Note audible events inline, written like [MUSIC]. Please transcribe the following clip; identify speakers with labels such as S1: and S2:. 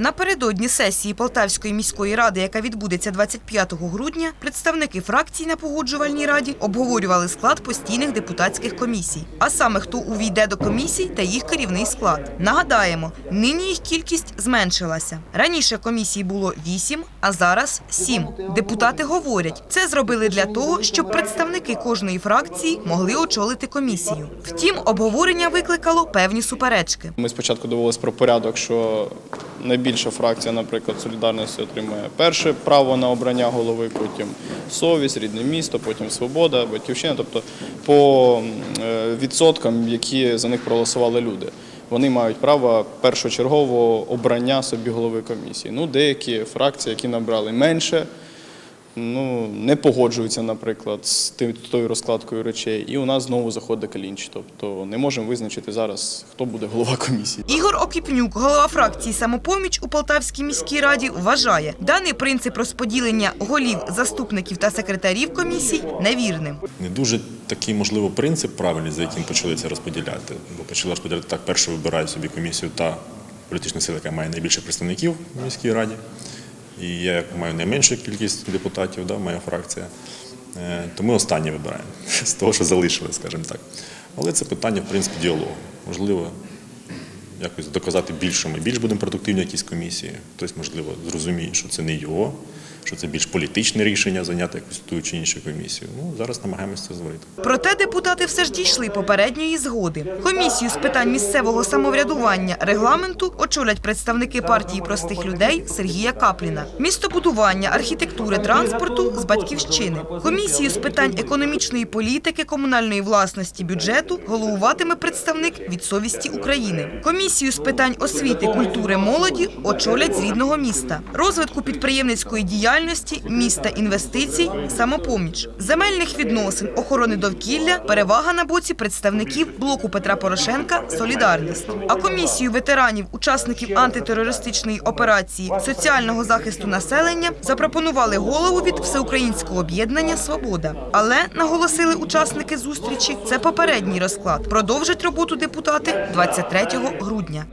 S1: Напередодні сесії Полтавської міської ради, яка відбудеться 25 грудня, представники фракцій на погоджувальній раді обговорювали склад постійних депутатських комісій, а саме хто увійде до комісій та їх керівний склад. Нагадаємо, нині їх кількість зменшилася. Раніше комісій було 8, а зараз 7. Депутати говорять, це зробили для того, щоб представники кожної фракції могли очолити комісію. Втім, обговорення викликало певні суперечки.
S2: Ми спочатку довелись про порядок, що найбільша фракція, наприклад, солідарності отримує перше право на обрання голови, потім совість, рідне місто, потім свобода, батьківщина, тобто по е, відсоткам, які за них проголосували люди. Вони мають право першочергового обрання собі голови комісії. Ну, деякі фракції, які набрали менше, ну, не погоджуються, наприклад, з тим- тою розкладкою речей, і у нас знову заходить клінч. Тобто не можемо визначити зараз, хто буде голова комісії.
S1: Ігор Окіпнюк, голова фракції «Самопоміч» у Полтавській міській раді, вважає, даний принцип розподілення голів, заступників та секретарів комісій невірним.
S3: Не дуже такий, можливо, принцип правильний, за яким почали це розподіляти. Бо почали розподіляти так, перше вибирає собі комісію та політична сила, яка має найбільше представників в міській раді. І я як маю найменшу кількість депутатів, да, моя фракція. Е, То ми останні вибираємо [LAUGHS] з того, що залишили, скажімо так. Але це питання, в принципі, діалогу. Можливо, якось доказати більше, ми більш будемо продуктивні в якійсь комісії. Хтось, можливо, зрозуміє, що це не його, що це більш політичне рішення зайняти якусь ту чи іншу комісію. Ну, зараз намагаємося це зварити.
S1: Проте депутати все ж дійшли попередньої згоди. Комісію з питань місцевого самоврядування регламенту очолять представники партії простих людей Сергія Капліна, містобудування, архітектури, транспорту з батьківщини. Комісію з питань економічної політики, комунальної власності, бюджету головуватиме представник від совісті України. Комісію з питань освіти, культури, молоді очолять з рідного міста, розвитку підприємницької діяльності, міста інвестицій, самопоміч, земельних відносин, охорони довкілля, перевага на боці представників блоку Петра Порошенка Солідарність. А комісію ветеранів, учасників антитерористичної операції соціального захисту населення запропонували голову від всеукраїнського об'єднання Свобода. Але наголосили учасники зустрічі, це попередній розклад. Продовжать роботу депутати 23 грудня.